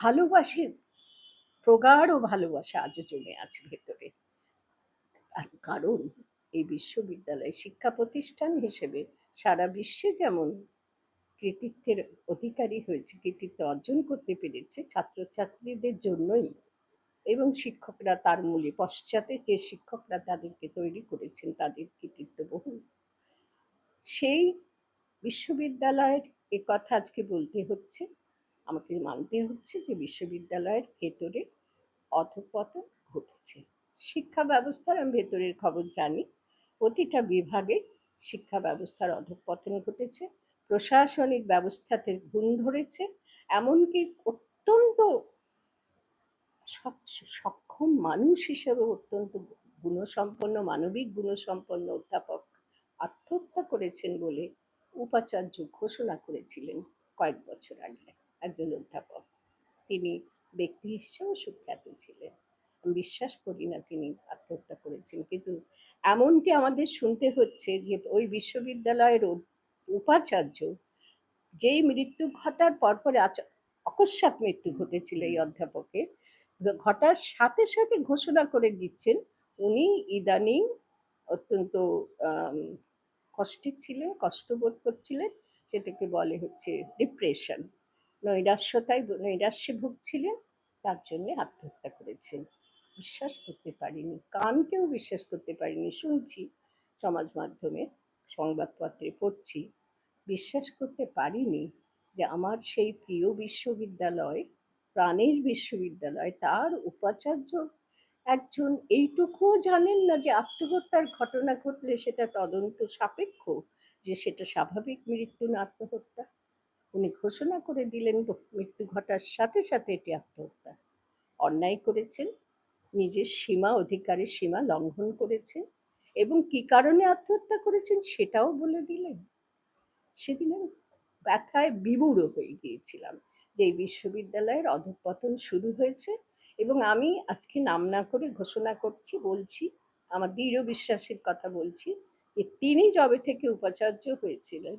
ভালোবাসে, প্রগাঢ় ভালোবাসা আজও জমে আছে ভেতরে। আর কারণ এই বিশ্ববিদ্যালয় শিক্ষা প্রতিষ্ঠান হিসেবে সারা বিশ্বে যেমন কৃতিত্বের অধিকারী হয়েছে, কৃতিত্ব অর্জন করতে পেরেছে ছাত্রছাত্রীদের জন্যই এবং শিক্ষকরা তার মূলে পশ্চাতে যে শিক্ষকরা তাদেরকে তৈরি করেছেন তাদের কৃতিত্ব বহু সেই বিশ্ববিদ্যালয়ের কথা আজকে বলতে হচ্ছে আমাকে মানতে হচ্ছে যে বিশ্ববিদ্যালয়ের ভেতরে অধঃপতন ঘটেছে। শিক্ষা ব্যবস্থার আমি ভেতরের খবর জানি। প্রতিটা বিভাগে শিক্ষা ব্যবস্থার অধঃপতন ঘটেছে। প্রশাসনিক ব্যবস্থাতে ঘুণ ধরেছে। এমনকি অত্যন্ত সক্ষম মানুষ হিসেবে অত্যন্ত গুণসম্পন্ন, মানবিক গুণসম্পন্ন অধ্যাপক আত্মহত্যা করেছেন বলে উপাচার্য ঘোষণা করেছিলেন কয়েক বছর আগে। একজন অধ্যাপক। তিনি ব্যক্তি হিসেবেও সুখ্যাত ছিলেন। আমি বিশ্বাস করি না তিনি আত্মহত্যা করেছেন। কিন্তু এমনটি আমাদের শুনতে হচ্ছে যে, ওই বিশ্ববিদ্যালয়ের উপাচার্য যেই মৃত্যু ঘটার পরপরে অকস্মাৎ মৃত্যু ঘটেছিল এই অধ্যাপকের ঘটার সাথে সাথে ঘোষণা করে দিচ্ছেন, উনি ইদানিং অত্যন্ত কষ্টে ছিলেন, কষ্টবোধ করছিলেন, সেটাকে বলে হচ্ছে ডিপ্রেশন নৈরাশ্যতায় নৈরাশ্যে ভুগছিলেন, তার জন্য আত্মহত্যা করেছেন। বিশ্বাস করতে পারিনি, কানকেও বিশ্বাস করতে পারিনি। শুনছি সমাজ মাধ্যমে সংবাদপত্রে পড়ছি, বিশ্বাস করতে পারিনি যে আমার সেই প্রিয় বিশ্ববিদ্যালয়, প্রাণের বিশ্ববিদ্যালয়, তার উপাচার্য একজন। এইটুকুও জানেন না যে আত্মহত্যার ঘটনা ঘটলে সেটা তদন্ত সাপেক্ষ, যে সেটা স্বাভাবিক মৃত্যু না আত্মহত্যা। উনি ঘোষণা করে দিলেন, মৃত্যু ঘটার সাথে সাথে এটি আত্মহত্যা। অন্যায় করেছেন, নিজের সীমা, অধিকারের সীমা লঙ্ঘন করেছেন এবং কি কারণে আত্মহত্যা করেছেন সেটাও বলে দিলেন। সেদিন আমি ব্যথায় বিমূঢ় হয়ে গিয়েছিলাম যে এই বিশ্ববিদ্যালয়ের অধঃপতন শুরু হয়েছে এবং আমি আজকে নাম না করে ঘোষণা করছি, বলছি, আমার দৃঢ় বিশ্বাসের কথা বলছি যে তিনি যবে থেকে উপাচার্য হয়েছিলেন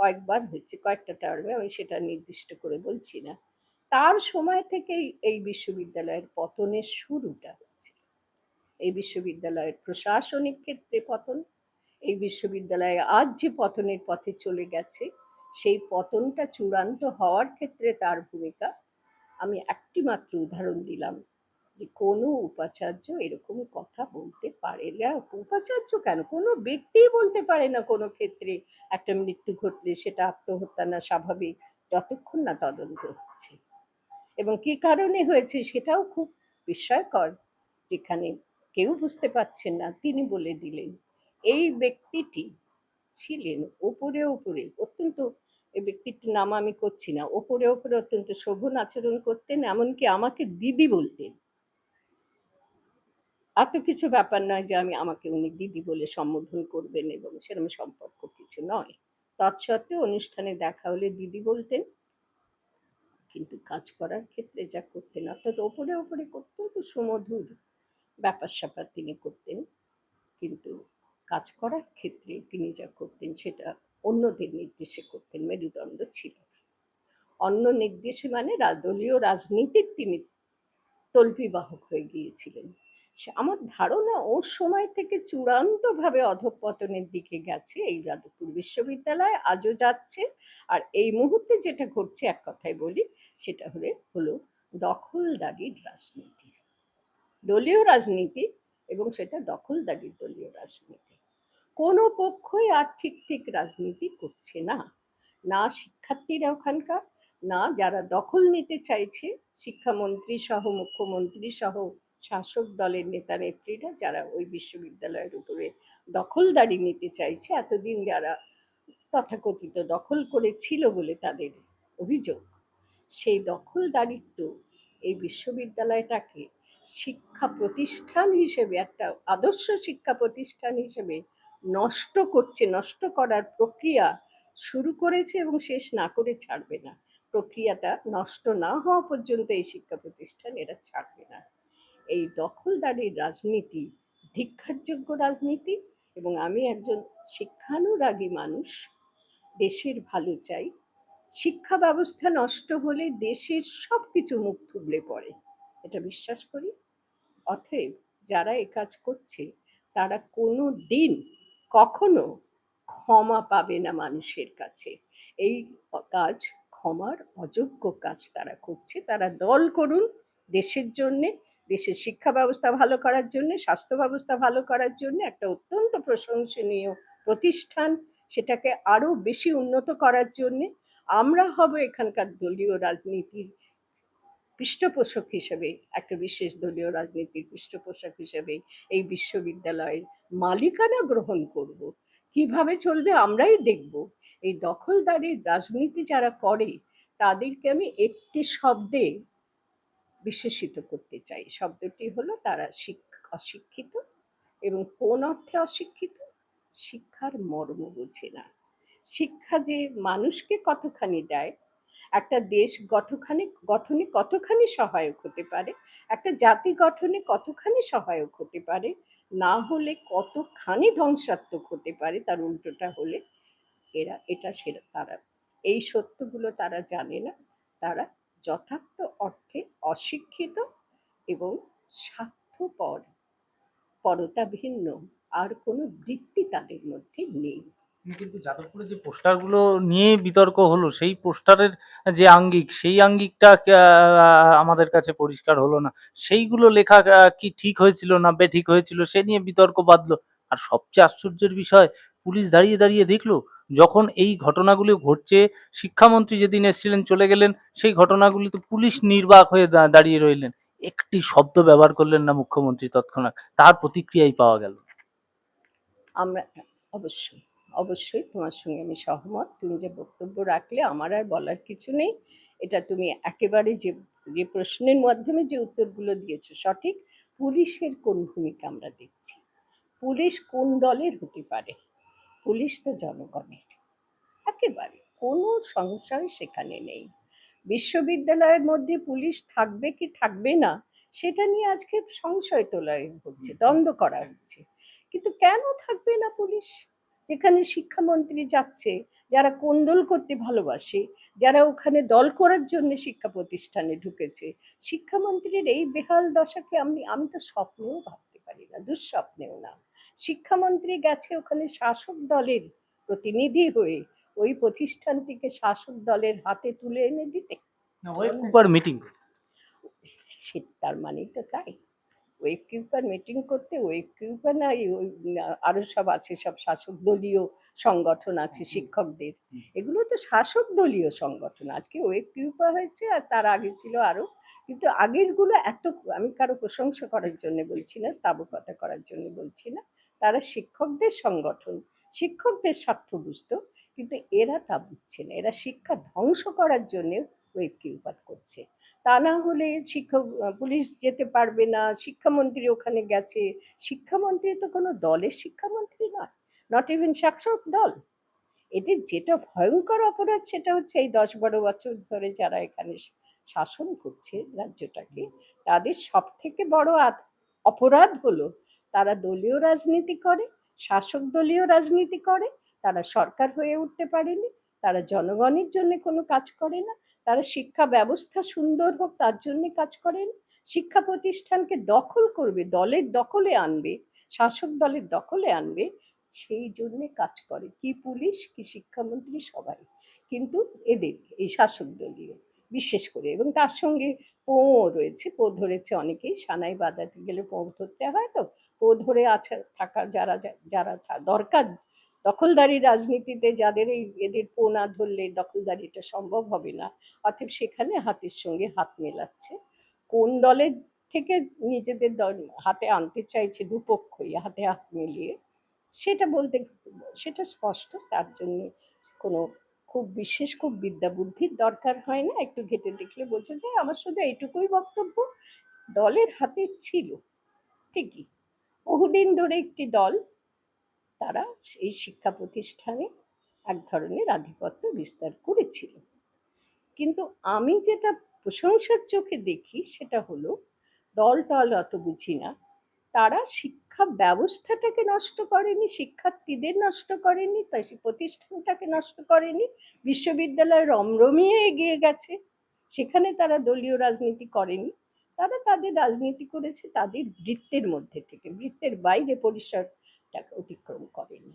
কয়েকবার হয়েছে কয়েকটা টার্মে আমি সেটা নির্দিষ্ট করে বলছি না। তার সময় থেকেই এই বিশ্ববিদ্যালয়ের পতনের শুরুটা হচ্ছে এই বিশ্ববিদ্যালয়ের প্রশাসনিক ক্ষেত্রে পতন, এই বিশ্ববিদ্যালয়ে আজ যে পতনের পথে চলে গেছে, সেই পতনটা চূড়ান্ত হওয়ার ক্ষেত্রে তার ভূমিকা। আমি একটি মাত্র উদাহরণ দিলাম যে কোনো উপাচার্য এরকম কথা বলতে পারে না? উপাচার্য কেন? কোনো ব্যক্তি বলতে পারে না কোনো ক্ষেত্রে। একটা মৃত্যু ঘটলে সেটা আত্মহত্যা না স্বাভাবিক। যতক্ষণ না তদন্ত হচ্ছে। এবং কি কারণে হয়েছে সেটাও খুব বিস্ময়কর। যেখানে কেউ বুঝতে পারছেন না, তিনি বলে দিলেন, এই ব্যক্তিটি ছিলেন ওপরে ওপরে। অত্যন্ত, এই ব্যক্তিটির নাম আমি করছি না। ওপরে ওপরে অত্যন্ত শোভন আচরণ করতেন, এমনকি আমাকে দিদি বলতেন। এত কিছু ব্যাপার নয় যে আমি, আমাকে উনি দিদি বলে সম্বোধন করবেন এবং সেরকম সম্পর্ক কিছু নয়। তৎসত্ত্বেও অনুষ্ঠানে দেখা হলে দিদি বলতেন, কিন্তু কাজ করার ক্ষেত্রে যা করতেন, অর্থাৎ ওপরে ওপরে করতেন তো সুমধুর ব্যাপার স্যাপার তিনি করতেন, কিন্তু কাজ করার ক্ষেত্রে তিনি যা করতেন সেটা অন্যদের নির্দেশে করতেন, মেরুদণ্ড ছিল অন্য নির্দেশে মানে দলীয় রাজনীতির তিনি তল্পিবাহক হয়ে গিয়েছিলেন। আমার ধারণা ওর সময় থেকে চূড়ান্তভাবে অধঃপতনের দিকে গেছে। এই যাদবপুর বিশ্ববিদ্যালয় আজও যাচ্ছে। আর এই মুহূর্তে যেটা ঘটছে, এক কথায় বলি, সেটা হলে, হলো দখলদারির রাজনীতি। দলীয় রাজনীতি এবং সেটা দখলদারির দলীয় রাজনীতি। কোনো পক্ষই আর ঠিক ঠিক রাজনীতি করছে না। না শিক্ষার্থীরা ওখানকার, না যারা দখল নিতে চাইছে, শিক্ষামন্ত্রী সহ, মুখ্যমন্ত্রী সহ শাসক দলের নেতা নেত্রীরা যারা ওই বিশ্ববিদ্যালয়ের উপরে দখলদারি নিতে চাইছে, এতদিন যারা তথাকথিত দখল করেছিল বলে তাদের অভিযোগ, সেই দখলদারিত্ব এই বিশ্ববিদ্যালয়টাকে শিক্ষা প্রতিষ্ঠান হিসেবে, একটা আদর্শ শিক্ষা প্রতিষ্ঠান হিসেবে নষ্ট করছে, নষ্ট করার প্রক্রিয়া শুরু করেছে এবং শেষ না করে ছাড়বে না। প্রক্রিয়াটা নষ্ট না হওয়া পর্যন্ত এই শিক্ষা প্রতিষ্ঠান এরা ছাড়বে না। এই দখলদারির রাজনীতি ধিক্ষারযোগ্য রাজনীতি এবং আমি একজন শিক্ষানুরাগী মানুষ, দেশের ভালো চাই, শিক্ষা ব্যবস্থা নষ্ট হলে দেশের সব কিছু মুখ থুবড়ে পড়ে। এটা বিশ্বাস করি। অতএব যারা এ কাজ করছে, তারা কোনো দিন কখনো ক্ষমা পাবে না মানুষের কাছে। এই কাজ ক্ষমার অযোগ্য কাজ তারা করছে। তারা দল করুন দেশের জন্যে দেশের শিক্ষা ব্যবস্থা ভালো করার জন্য, স্বাস্থ্য ব্যবস্থা ভালো করার জন্য একটা অত্যন্ত প্রশংসনীয় প্রতিষ্ঠান। সেটাকে আরও বেশি উন্নত করার জন্যে আমরা হব এখানকার দলীয় রাজনীতির পৃষ্ঠপোষক হিসেবে, একটা বিশেষ দলীয় রাজনীতির পৃষ্ঠপোষক হিসেবে এই বিশ্ববিদ্যালয়ের মালিকানা গ্রহণ করব। কীভাবে চলবে আমরাই দেখব। এই দখলদারির রাজনীতি যারা করে, তাদেরকে আমি একটি শব্দে বিশেষিত করতে চাই। শব্দটি হলো তারা শিক- অশিক্ষিত এবং কোন অর্থে অশিক্ষিত? শিক্ষার মর্ম বোঝে না। শিক্ষা যে মানুষকে কতখানি দেয়, একটা দেশ গঠখানি, গঠনে কতখানি সহায়ক হতে পারে, একটা জাতি গঠনে কতখানি সহায়ক হতে পারে, না হলে কতখানি ধ্বংসাত্মক হতে পারে, তার উল্টোটা হলে এরা, এটা সেরা, তারা, এই সত্যগুলো তারা জানে না, তারা যথার্থ অর্থে অশিক্ষিত এবং স্বার্থপর। পরতা ভিন্ন, আর কোনো বৃত্তি তাদের মধ্যে নেই। কিন্তু যাদবপুরে যে পোস্টারগুলো নিয়ে বিতর্ক হলো, সেই পোস্টারের যে আঙ্গিক, সেই আঙ্গিকটা আমাদের কাছে পরিষ্কার হলো না। সেইগুলো লেখা কি ঠিক হয়েছিল না বেঠিক হয়েছিল, সে নিয়ে বিতর্ক বাঁধলো। আর সবচেয়ে আশ্চর্যের বিষয়, পুলিশ দাঁড়িয়ে দাঁড়িয়ে দেখল যখন এই ঘটনাগুলি ঘটছে, শিক্ষামন্ত্রী যেদিন এসেছিলেন, চলে গেলেন, সেই ঘটনাগুলিতে পুলিশ নির্বাক হয়ে দাঁড়িয়ে রইলেন। একটি শব্দ ব্যবহার করলেন না মুখ্যমন্ত্রী তৎক্ষণাৎ। তার প্রতিক্রিয়াই পাওয়া গেল। আমরা, অবশ্যই অবশ্যই তোমার সঙ্গে আমি সহমত। তুমি যে বক্তব্য রাখলে, আমার আর বলার কিছু নেই। এটা তুমি একেবারে যে যে প্রশ্নের মাধ্যমে যে উত্তরগুলো দিয়েছ, সঠিক। পুলিশের কোন ভূমিকা আমরা দেখছি? পুলিশ কোন দলের হতে পারে? পুলিশ জনগণের একেবারে কোনো সংশয় সেখানে নেই। বিশ্ববিদ্যালয়ের মধ্যে পুলিশ থাকবে কি থাকবে না, সেটা নিয়ে আজকে সংশয় তোলা হচ্ছে, দ্বন্দ্ব করা হচ্ছে। কিন্তু কেন থাকবে না পুলিশ? যেখানে শিক্ষামন্ত্রী যাচ্ছে, যারা কোন্দল করতে ভালোবাসে, যারা ওখানে দল করার জন্য শিক্ষা প্রতিষ্ঠানে ঢুকেছে, শিক্ষামন্ত্রীর এই বেহাল দশাকে আমি আমি তো স্বপ্নেও ভাবতে পারি না, দুঃস্বপ্নেও না। শিক্ষামন্ত্রী গেছে ওখানে শাসক দলের প্রতিনিধি হয়ে। ওই প্রতিষ্ঠানটিকে শাসক দলের হাতে তুলে এনে দিতে। মিটিং সে তার মানেই তো তাই। ওয়েব কিউপার মিটিং করতে ওয়েব কিউপার না এই ওই আরও সব আছে সব শাসক দলীয় সংগঠন আছে শিক্ষকদের। এগুলো তো শাসক দলীয় সংগঠন। আজকে ওয়েব কিউপার হয়েছে আর তার আগে ছিল আরও কিন্তু আগেরগুলো এত আমি কারও প্রশংসা করার জন্য বলছি না স্থাবকতা করার জন্য বলছি না। তারা শিক্ষকদের সংগঠন শিক্ষকদের স্বার্থ বুঝতো কিন্তু এরা তা বুঝছে না। এরা শিক্ষা ধ্বংস করার জন্য ওয়েব কিউপার করছে। তা না হলে শিক্ষক পুলিশ যেতে পারবে না, শিক্ষামন্ত্রী ওখানে গেছে। শিক্ষামন্ত্রী তো কোনো দলের শিক্ষামন্ত্রী নয় নট ইভেন শাসক দল। এদের যেটা ভয়ঙ্কর অপরাধ সেটা হচ্ছে এই দশ বারো বছর ধরে যারা এখানে শাসন করছে রাজ্যটাকে, তাদের সব থেকে বড় অপরাধ হলো তারা দলীয় রাজনীতি করে, শাসক দলীয় রাজনীতি করে, তারা সরকার হয়ে উঠতে পারেনি, তারা জনগণের জন্য কোনো কাজ করে না তারা শিক্ষা ব্যবস্থা সুন্দর হোক, তার জন্য কাজ করেন। শিক্ষা প্রতিষ্ঠানকে দখল করবে, দলের দখলে আনবে, শাসক দলের দখলে আনবে, সেই জন্যে কাজ করে। কি পুলিশ, কি শিক্ষামন্ত্রী, সবাই। কিন্তু এদের, এই শাসক দলীয়, বিশেষ করে। এবং তার সঙ্গে পোও রয়েছে পো ধরেছে অনেকেই। সানাই বাজাতে গেলে পো ধরতে হয় তো? পো ধরে আছে থাকা যারা যারা দরকার দখলদারি রাজনীতিতে যাদের এই এদের পোনা ধরলে দখলদারিটা সম্ভব হবে না, অতএব সেখানে হাতের সঙ্গে হাত মেলাচ্ছে। কোন দলের থেকে নিজেদের দল হাতে আনতে চাইছে দুপক্ষই হাতে হাত মিলিয়ে, সেটা বলতে সেটা স্পষ্ট, তার জন্য কোনো খুব বিশেষ খুব বিদ্যা বুদ্ধির দরকার হয় না। একটু ঘেটে দেখলে বলছে যে আমার শুধু এইটুকুই বক্তব্য, দলের হাতে ছিল ঠিকই। বহুদিন ধরে একটি দল তারা এই শিক্ষা প্রতিষ্ঠানে এক ধরনের আধিপত্য বিস্তার করেছিল। কিন্তু আমি যেটা প্রশংসার চোখে দেখি সেটা হলো, দল টল অত বুঝি না। তারা শিক্ষা ব্যবস্থাটাকে নষ্ট করেনি, শিক্ষার্থীদের নষ্ট করেনি, তাই প্রতিষ্ঠানটাকে নষ্ট করেনি, বিশ্ববিদ্যালয় রমরমিয়ে এগিয়ে গেছে। সেখানে তারা দলীয় রাজনীতি করেনি। তারা তাদের রাজনীতি করেছে তাদের বৃত্তের মধ্যে থেকে, বৃত্তের বাইরে পরিসরটাকে অতিক্রম করেনি।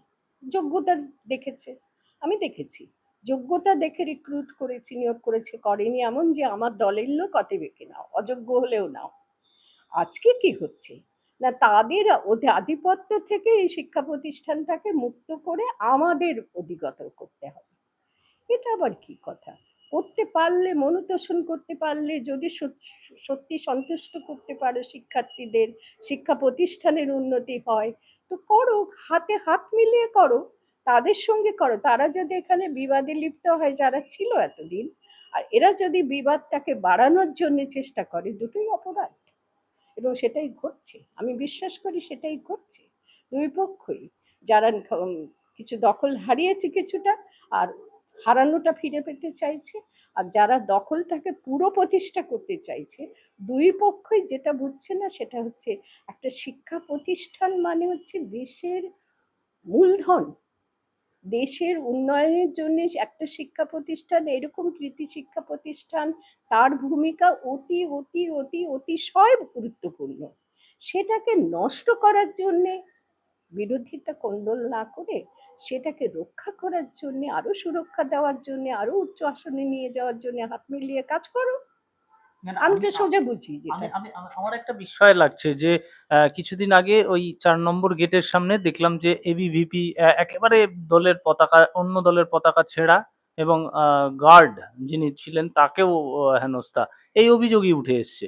যোগ্যতা দেখেছে। আমি দেখেছি। যোগ্যতা দেখে রিক্রুট করেছি, নিয়োগ করেছে, করেনি এমন যে আমার দলের লোক অতএবে নাও, অযোগ্য হলেও নাও। আজকে কি হচ্ছে? না তাদের আধিপত্য থেকে এই শিক্ষা প্রতিষ্ঠানটাকে মুক্ত করে আমাদের অধিগত করতে হবে। এটা আবার কি কথা? করতে পারলে, মনোতোষণ করতে পারলে, যদি সত- সত্যি সন্তুষ্ট করতে পারো শিক্ষার্থীদের, শিক্ষা প্রতিষ্ঠানের উন্নতি হয় তো করো, হাতে হাত মিলিয়ে করো, তাদের সঙ্গে করো। তারা যদি এখানে বিবাদে লিপ্ত হয়, যারা ছিল এতদিন, আর এরা যদি বিবাদটাকে বাড়ানোর জন্য চেষ্টা করে, দুটোই অপরাধ। এবং সেটাই ঘটছে। আমি বিশ্বাস করি সেটাই ঘটছে। দুই পক্ষই। যারা কিছু দখল হারিয়েছে কিছুটা, আর হারানোটা ফিরে পেতে চাইছে আর যারা দখলটাকে পুরো প্রতিষ্ঠা করতে চাইছে, দুই পক্ষই যেটা বুঝছে না সেটা হচ্ছে একটা শিক্ষা প্রতিষ্ঠান মানে হচ্ছে দেশের মূলধন। দেশের উন্নয়নের জন্য একটা শিক্ষা প্রতিষ্ঠান, এরকম কৃতি শিক্ষা প্রতিষ্ঠান, তার ভূমিকা অতি অতি অতি অতিশয় গুরুত্বপূর্ণ। সেটাকে নষ্ট করার জন্যে বিরোধিতা কোন্দল না করে সেটাকে রক্ষা করার জন্য আরও সুরক্ষা দেওয়ার জন্য আরও উচ্চ আসনে নিয়ে যাওয়ার জন্য হাত মিলিয়ে কাজ করো। আমি তো সোজা বুঝি আমার একটা বিস্ময় লাগছে যে কিছুদিন আগে ওই চার নম্বর গেটের সামনে দেখলাম যে এবিভিপি একেবারে দলের পতাকা অন্য দলের পতাকা ছেঁড়া এবং গার্ড যিনি ছিলেন তাকেও হেনস্থা। এই অভিযোগই উঠে এসছে।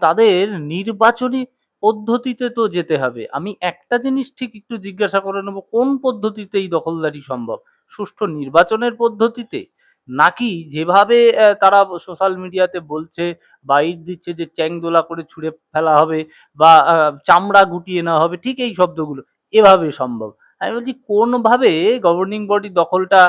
তাদের নির্বাচনী পদ্ধতিতে তো যেতে হবে। আমি একটা জিনিস ঠিক একটু জিজ্ঞাসা করে নেব, কোন পদ্ধতিতে এই দখলদারি সম্ভব? সুষ্ঠু নির্বাচনের পদ্ধতিতে? নাকি যেভাবে তারা সোশ্যাল মিডিয়াতে বলছে, বাইর দিচ্ছে যে চ্যাং দোলা করে ছুঁড়ে ফেলা হবে বা চামড়া গুটিয়ে নেওয়া হবে, ঠিক এই শব্দগুলো, এভাবে সম্ভব? আমি বলছি, কোনভাবে গভর্নিং বডি দখলটা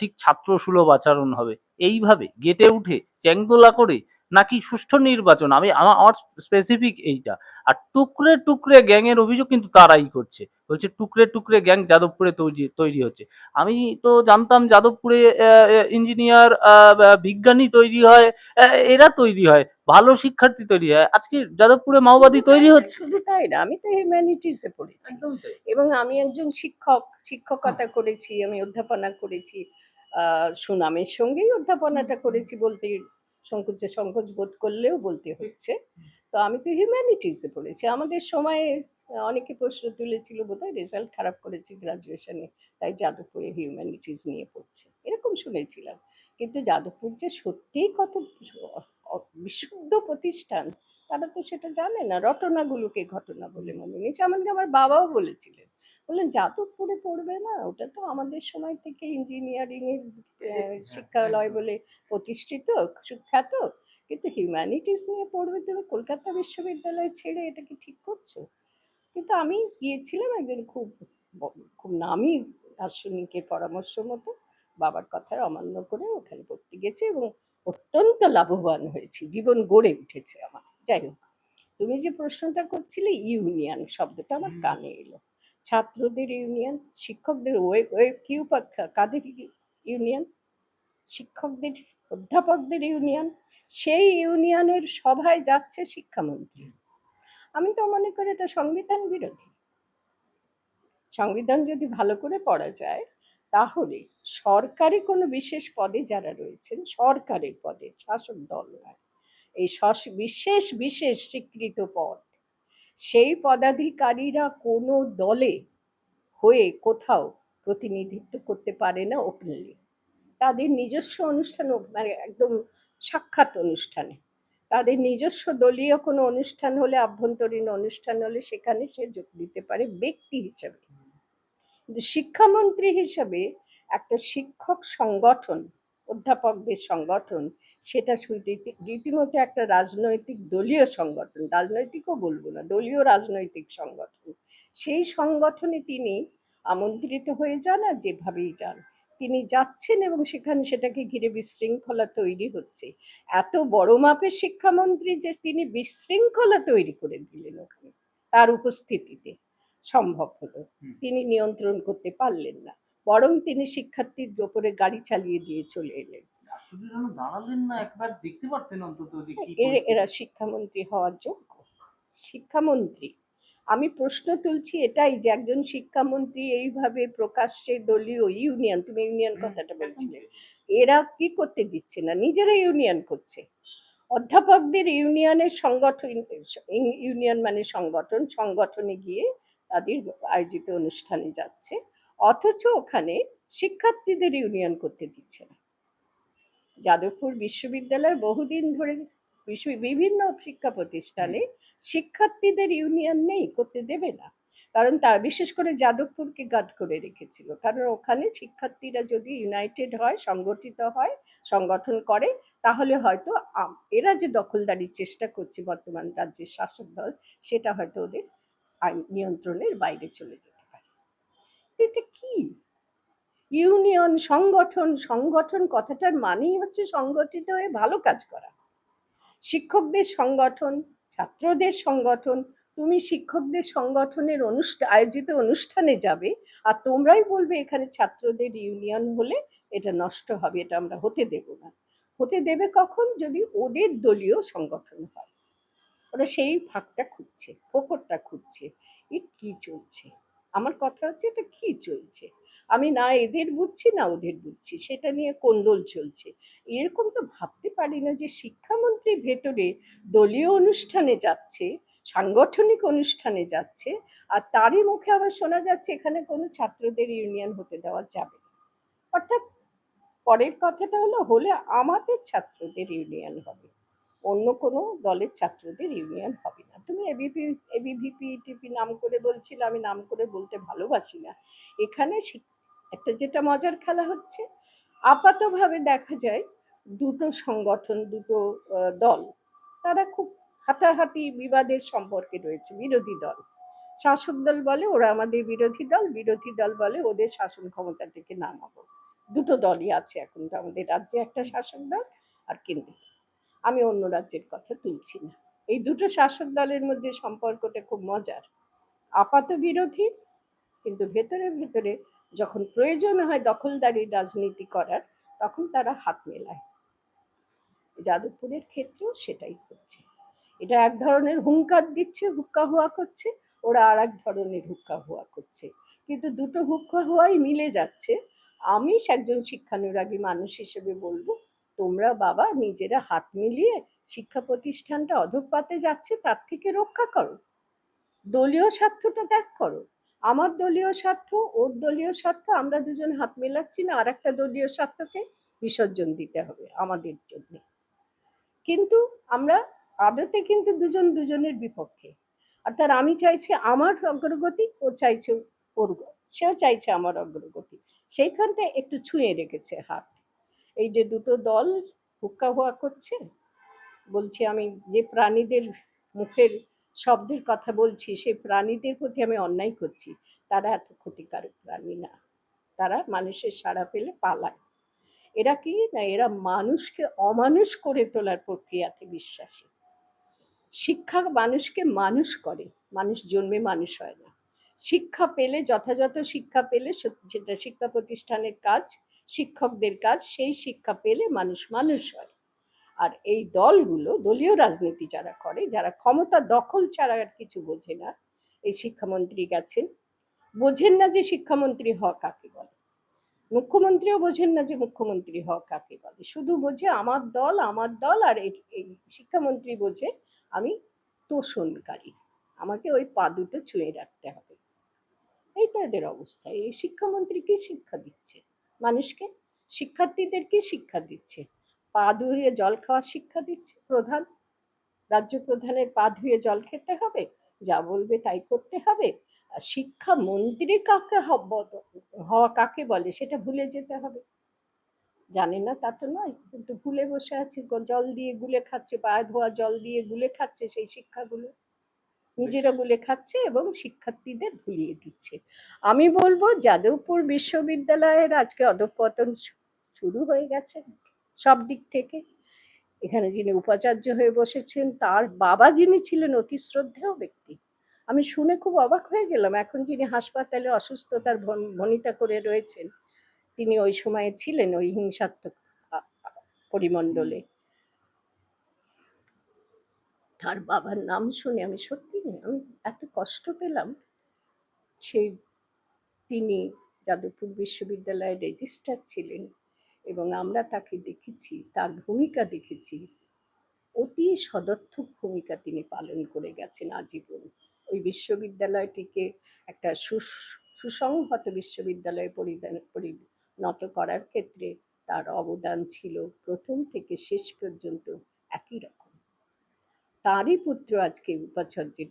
ঠিক ছাত্র সুলভ আচরণ হবে? এইভাবে গেটে উঠে চ্যাংদোলা করে নাকি সুষ্ঠু নির্বাচন? আমি আমার স্পেসিফিক এইটা। আর টুকরে টুকরে গ্যাংয়ের অভিযোগ কিন্তু তারাই করছে। বলছে টুকরে টুকরে গ্যাং যাদবপুরে তৈরি তৈরি হচ্ছে। আমি তো জানতাম যাদবপুরে ইঞ্জিনিয়ার বিজ্ঞানী তৈরি হয় এরা তৈরি হয় ভালো শিক্ষার্থী তৈরি হয়। আজকে যাদবপুরে মাওবাদী তৈরি হচ্ছে। শুধু তাই না আমি তো হিউম্যানিটিসে পড়েছি। এবং আমি একজন শিক্ষক শিক্ষকতা করেছি আমি অধ্যাপনা করেছি। সুনামের সঙ্গেই অধ্যাপনাটা করেছি বলতে সংকোচ সংকোচ বোধ করলেও বলতে হচ্ছে। তো আমি তো হিউম্যানিটিসে পড়েছি। আমাদের সময়ে অনেকে প্রশ্ন তুলেছিল বোধহয় রেজাল্ট খারাপ করেছি গ্রাজুয়েশনে তাই যাদবপুরে হিউম্যানিটিস নিয়ে পড়ছে। এরকম শুনেছিলাম। কিন্তু যাদবপুর যে সত্যিই কত বিশুদ্ধ প্রতিষ্ঠান তারা তো সেটা জানে না। রটনাগুলোকে ঘটনা বলে মনে নিয়েছে এমনকি আমার বাবাও বলেছিলেন বললেন যাদবপুরে পড়বে না? ওটা তো আমাদের সময় থেকে ইঞ্জিনিয়ারিং এর শিক্ষালয় বলে প্রতিষ্ঠিত সুখ্যাত। কিন্তু হিউম্যানিটিস নিয়ে পড়বে তুমি কলকাতা বিশ্ববিদ্যালয় ছেড়ে এটা কি ঠিক করছ? কিন্তু আমি গিয়েছিলাম একজন খুব খুব নামি দার্শনিকের পরামর্শ মতো। বাবার কথার অমান্য করে ওখানে পড়তে গেছে এবং অত্যন্ত লাভবান হয়েছি। জীবন গড়ে উঠেছে আমার। যাই হোক তুমি যে প্রশ্নটা করছিলে ইউনিয়ন শব্দটা আমার কানে এলো। ছাত্রদের ইউনিয়ন শিক্ষকদের কাদের ইউনিয়ন শিক্ষকদের, অধ্যাপকদের ইউনিয়ন সেই ইউনিয়নের সভায় যাচ্ছে শিক্ষামন্ত্রী। আমি তো মনে করি এটা সংবিধান বিরোধী। সংবিধান যদি ভালো করে পড়া যায়, তাহলে সরকারি কোনো বিশেষ পদে যারা রয়েছেন, সরকারের পদে শাসক দল নয়, এই বিশেষ বিশেষ স্বীকৃত পদ সেই পদাধিকারীরা কোনো দলে হয়ে কোথাও প্রতিনিধিত্ব করতে পারে না ওপেনলি তাদের নিজস্ব অনুষ্ঠান মানে একদম সাক্ষাৎ অনুষ্ঠানে। তাদের নিজস্ব দলীয় কোনো অনুষ্ঠান হলে, আভ্যন্তরীণ অনুষ্ঠান হলে সেখানে সে যোগ দিতে পারে ব্যক্তি হিসেবে। কিন্তু শিক্ষামন্ত্রী হিসেবে একটা শিক্ষক সংগঠন অধ্যাপকদের সংগঠন সেটা রীতিমতো একটা রাজনৈতিক দলীয় সংগঠন রাজনৈতিকও বলব না দলীয় রাজনৈতিক সংগঠন। সেই সংগঠনে তিনি আমন্ত্রিত হয়ে যান আর যেভাবেই যান তিনি যাচ্ছেন এবং সেখানে সেটাকে ঘিরে বিশৃঙ্খলা তৈরি হচ্ছে। এত বড় মাপের শিক্ষামন্ত্রী যে তিনি বিশৃঙ্খলা তৈরি করে দিলেন ওখানে তার উপস্থিতিতে। সম্ভব হলো। তিনি নিয়ন্ত্রণ করতে পারলেন না। বরং তিনি শিক্ষার্থীর ওপরে গাড়ি চালিয়ে দিয়ে চলে এলেন। দাঁড়ালেন না একবার দেখতে পারতেন অন্তত যে কি এর- পরিস্থিতি। এরা শিক্ষামন্ত্রী হওয়ার যোগ্য। শিক্ষামন্ত্রী। আমি প্রশ্ন তুলছি এটাই যে একজন শিক্ষামন্ত্রী এইভাবে প্রকাশ্যে দলীয় ইউনিয়ন তুমি ইউনিয়ন কথাটা বলছিলে এরা কি করতে দিচ্ছে না? নিজেরা ইউনিয়ন করছে। অধ্যাপকদের ইউনিয়নের সংগঠন ইউনিয়ন মানে সংগঠন সংগঠনে গিয়ে তাদের আয়োজিত অনুষ্ঠানে যাচ্ছে। অথচ ওখানে শিক্ষার্থীদের ইউনিয়ন করতে দিচ্ছে না। যাদবপুর বিশ্ববিদ্যালয় বহুদিন ধরে বিভিন্ন শিক্ষা প্রতিষ্ঠানে শিক্ষার্থীদের ইউনিয়ন নেই, করতে দেবে না। কারণ তার বিশেষ করে যাদবপুরকে গার্ড করে রেখেছিল। কারণ ওখানে শিক্ষার্থীরা যদি ইউনাইটেড হয়, সংগঠিত হয়, সংগঠন করে, তাহলে হয়তো এরা যে দখলদারির চেষ্টা করছে বর্তমান রাজ্যের শাসক দল, সেটা হয়তো ওদের আইন নিয়ন্ত্রণের বাইরে চলে পারে এটা কি? ইউনিয়ন, সংগঠন সংগঠন কথাটার মানেই হচ্ছে সংগঠিত হয়ে ভালো কাজ করা। শিক্ষকদের সংগঠন, ছাত্রদের সংগঠন, তুমি শিক্ষকদের সংগঠনের অনুষ্ঠান আয়োজিত অনুষ্ঠানে যাবে আর তোমরাই বলবে এখানে ছাত্রদের ইউনিয়ন হলে এটা নষ্ট হবে, এটা আমরা হতে দেব না। হতে দেবে কখন? যদি ওদের দলীয় সংগঠন হয়। ওরা সেই ফাঁকটা খুঁজছে, ফোকরটা খুঁজছে, এ কি চলছে? আমার কথা হচ্ছে এটা কি চলছে? আমি না এদের বুঝছি, না ওদের বুঝছি, সেটা নিয়ে কোন্দল চলছে। এরকম তো ভাবতে পারি না যে শিক্ষামন্ত্রী ভেতরে দলীয় অনুষ্ঠানে যাচ্ছে, সাংগঠনিক অনুষ্ঠানে যাচ্ছে, আর তারই মুখে আবার শোনা যাচ্ছে এখানে কোনো ছাত্রদের ইউনিয়ন হতে দেওয়া যাবে অর্থাৎ পরের কথাটা হলো, হলে আমাদের ছাত্রদের ইউনিয়ন হবে। অন্য কোনো দলের ছাত্রদের ইউনিয়ন হবে না। তুমি এবিপি এবিভিপি টিপি নাম করে বলছিলে, আমি নাম করে বলতে ভালোবাসি না। এখানে একটা যেটা মজার খেলা হচ্ছে, আপাতভাবে দেখা যায় দুটো সংগঠন, দুটো দল, তারা খুব হাতাহাতি বিবাদের সম্পর্কে রয়েছে, বিরোধী দল। শাসক দল বলে ওরা আমাদের বিরোধী দল বিরোধী দল বলে ওদের শাসন ক্ষমতা থেকে নামাবো। দুটো দলই আছে এখন তো আমাদের রাজ্যে, একটা শাসক দল আর কেন্দ্রে আমি অন্য রাজ্যের কথা তুলছি না। এই দুটো শাসক দলের মধ্যে সম্পর্কটা খুব মজার। আপাত বিরোধী, কিন্তু ভেতরে ভেতরে যখন প্রয়োজন হয় দখলদারি রাজনীতি করার, তখন তারা হাত মেলায়। যাদবপুরের ক্ষেত্রেও সেটাই হচ্ছে। এটা এক ধরনের হুঙ্কার দিচ্ছে, হুক্কা হুয়া করছে, ওরা আর এক ধরনের হুক্কা হুয়া করছে। কিন্তু দুটো হুক্কা হুয়াই মিলে যাচ্ছে। আমি একজন শিক্ষানুরাগী মানুষ হিসেবে বলব তোমরা বাবা নিজেরা হাত মিলিয়ে শিক্ষা প্রতিষ্ঠানটা অধঃপাতে যাচ্ছে, তার থেকে রক্ষা করো। দলীয় স্বার্থটা ত্যাগ করো। আমার দলীয় স্বার্থ, ওর দলীয় স্বার্থ, আমরা দুজন হাত মেলাচ্ছি না আর একটা দলীয় স্বার্থকে বিসর্জন দিতে হবে আমাদের জন্য। কিন্তু আমরা, আদতে কিন্তু দুজন দুজনের বিপক্ষে। অর্থাৎ আমি চাইছি আমার অগ্রগতি, ও চাইছে ওর, সেও চাইছে আমার অগ্রগতি। সেইখানটা একটু ছুঁয়ে রেখেছে হাত। এই যে দুটো দল হুক্কা হুয়া করছে, বলছি আমি যে প্রাণীদের মুখের শব্দের কথা বলছি সেই প্রাণীদের প্রতি আমি অন্যায় করছি। তারা এত ক্ষতিকারক প্রাণী না। তারা মানুষের সাড়া পেলে পালায়। এরা কি না, এরা মানুষকে অমানুষ করে তোলার প্রক্রিয়াতে বিশ্বাসী। শিক্ষা মানুষকে মানুষ করে, মানুষ জন্মে মানুষ হয় না। শিক্ষা পেলে, যথাযথ শিক্ষা পেলে যেটা শিক্ষা প্রতিষ্ঠানের কাজ শিক্ষকদের কাজ, সেই শিক্ষা পেলে মানুষ মানুষ হয়। আর এই দলগুলো, দলীয় রাজনীতি যারা করে, যারা ক্ষমতা দখল ছাড়া আর কিছু বোঝে না, এই শিক্ষামন্ত্রী গেছেন। বোঝেন না যে শিক্ষামন্ত্রী হওয়া কাকে বলে? মুখ্যমন্ত্রীও বোঝেন না যে মুখ্যমন্ত্রী হওয়া কাকে বলে। শুধু বোঝে আমার দল আমার দল, আর এই শিক্ষামন্ত্রী বোঝে আমি তোষণকারী। আমাকে ওই পা দুটো ছুঁয়ে রাখতে হবে। এইটা এদের অবস্থা। এই শিক্ষামন্ত্রী কি শিক্ষা দিচ্ছে? মানুষকে শিক্ষার্থীদের কি শিক্ষা দিচ্ছে। পা ধুয়ে জল খাওয়ার শিক্ষা দিচ্ছে প্রধান। রাজ্য প্রধানের পা ধুয়ে জল খেতে হবে, যা বলবে তাই করতে হবে। আর শিক্ষামন্ত্রী কাকে হব- হওয়া কাকে বলে সেটা ভুলে যেতে হবে। জানে না তা তো নয়, কিন্তু ভুলে বসে আছে, জল দিয়ে গুলে খাচ্ছে পায়ে ধোয়া জল দিয়ে গুলে খাচ্ছে সেই শিক্ষাগুলো। নিজেরা গুলে খাচ্ছে এবং শিক্ষার্থীদের ভুলিয়ে দিচ্ছে। আমি বলব, যাদবপুর বিশ্ববিদ্যালয়ের আজকে অধঃপতন শুরু হয়ে গেছে সব দিক থেকে। এখানে যিনি উপাচার্য হয়ে বসেছেন, তার বাবা যিনি ছিলেন, অতি শ্রদ্ধেয় ব্যক্তি। আমি শুনে খুব অবাক হয়ে গেলাম। এখন যিনি হাসপাতালে অসুস্থতার ভন- ভনিতা করে রয়েছেন, তিনি ওই সময়ে ছিলেন ওই হিংসাত্মক পরিমণ্ডলে। তার বাবার নাম শুনে আমি সত্যি আমি এত কষ্ট পেলাম। সেই তিনি যাদবপুর বিশ্ববিদ্যালয়ের রেজিস্ট্রার ছিলেন এবং আমরা তাকে দেখেছি, তার ভূমিকা দেখেছি। অতি সদর্থক ভূমিকা তিনি পালন করে গেছেন আজীবন। ওই বিশ্ববিদ্যালয়টিকে একটা সুস- সুসংহত বিশ্ববিদ্যালয়ে পরিণত করার ক্ষেত্রে তার অবদান ছিল প্রথম থেকে শেষ পর্যন্ত একই রকম। তারই পুত্র আজকে উপাচার্যের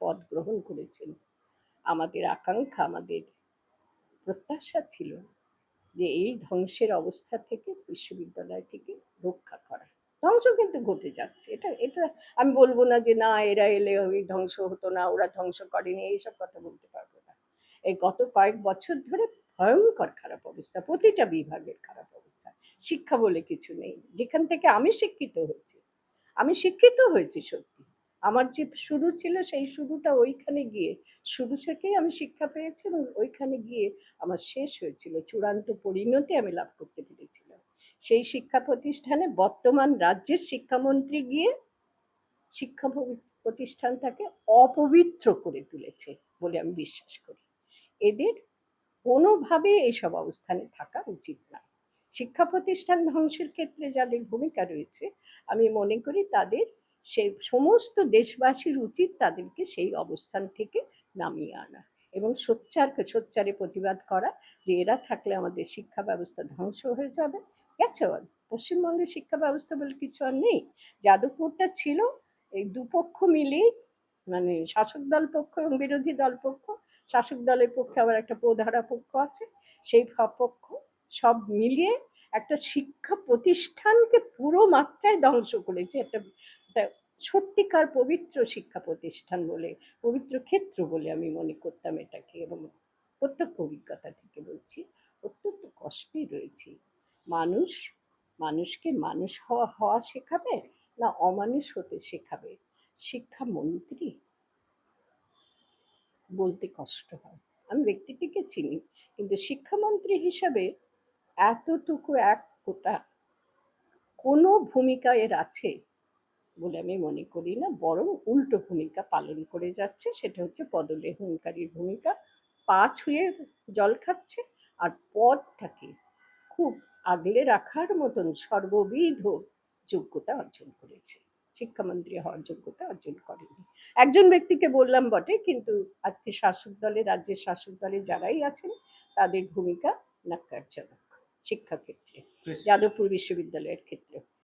পদ গ্রহণ করেছেন। আমাদের আকাঙ্ক্ষা, আমাদের প্রত্যাশা ছিল যে এই ধ্বংসের অবস্থা থেকে বিশ্ববিদ্যালয়টিকে রক্ষা করা। ধ্বংস কিন্তু ঘটে যাচ্ছে। এটা এটা আমি বলব না যে না, এরা এলে ওই ধ্বংস হতো না, ওরা ধ্বংস করেনি, এইসব কথা বলতে পারব না। এই গত কয়েক বছর ধরে ভয়ঙ্কর খারাপ অবস্থা, প্রতিটা বিভাগের খারাপ অবস্থা, শিক্ষা বলে কিছু নেই। যেখান থেকে আমি শিক্ষিত হয়েছি আমি শিক্ষিত হয়েছি সত্যি। আমার যে শুরু ছিল সেই শুরুটা ওইখানে গিয়ে, শুরু থেকেই আমি শিক্ষা পেয়েছি এবং ওইখানে গিয়ে আমার শেষ হয়েছিল। চূড়ান্ত পরিণতি আমি লাভ করতে পেরেছিলাম। সেই শিক্ষা প্রতিষ্ঠানে বর্তমান রাজ্যের শিক্ষামন্ত্রী গিয়ে শিক্ষা প্রতিষ্ঠানটাকে অপবিত্র করে তুলেছে বলে আমি বিশ্বাস করি। এদের কোনোভাবে এইসব অবস্থানে থাকা উচিত না শিক্ষা প্রতিষ্ঠান ধ্বংসের ক্ষেত্রে যাদের ভূমিকা রয়েছে, আমি মনে করি তাদের সে সমস্ত দেশবাসীর উচিত তাদেরকে সেই অবস্থান থেকে নামিয়ে আনা এবং সোচ্চারকে সোচ্চারে প্রতিবাদ করা যে এরা থাকলে আমাদের শিক্ষা ব্যবস্থা ধ্বংস হয়ে যাবে। গেছে পশ্চিমবঙ্গের শিক্ষা ব্যবস্থা বলে কিছু আর নেই। যাদবপুরটা ছিল এই দুপক্ষ মিলেই মানে শাসক দল পক্ষ এবং বিরোধী দল পক্ষ, শাসক দলের পক্ষে আবার একটা প্রধারা পক্ষ আছে, সেই পক্ষ সব মিলিয়ে একটা শিক্ষা প্রতিষ্ঠানকে পুরো মাত্রায় ধ্বংস করেছে। একটা সত্যিকার পবিত্র শিক্ষা প্রতিষ্ঠান বলে, পবিত্র ক্ষেত্র বলে আমি মনে করতাম এটাকে এবং প্রত্যক্ষ অভিজ্ঞতা থেকে বলছি, অত্যন্ত কষ্টে রয়েছি। মানুষ, মানুষকে মানুষ হওয়া হওয়া শেখাবে না অমানুষ হতে শেখাবে? শিক্ষামন্ত্রী বলতে কষ্ট হয়। আমি ব্যক্তিটিকে চিনি, কিন্তু শিক্ষামন্ত্রী হিসাবে এতটুকু এক ফোঁটা কোনো ভূমিকা এর আছে বলে আমি মনে করি না। বরং উল্টো ভূমিকা পালন করে যাচ্ছে, সেটা হচ্ছে পদলেহনকারীর ভূমিকা। পা ছুঁয়ে জল খাচ্ছে আর পদটাকে খুব আগলে রাখার মতন সর্ববিধ যোগ্যতা অর্জন করেছে। শিক্ষামন্ত্রী হওয়ার যোগ্যতা অর্জন করেনি। একজন ব্যক্তিকে বললাম বটে, কিন্তু আজকে শাসক দলে, রাজ্যের শাসক দলে যারাই আছেন, তাদের ভূমিকা ন্যাক্কারজনক শিক্ষাক্ষেত্রে যাদবপুর বিশ্ববিদ্যালয়ের ক্ষেত্রে।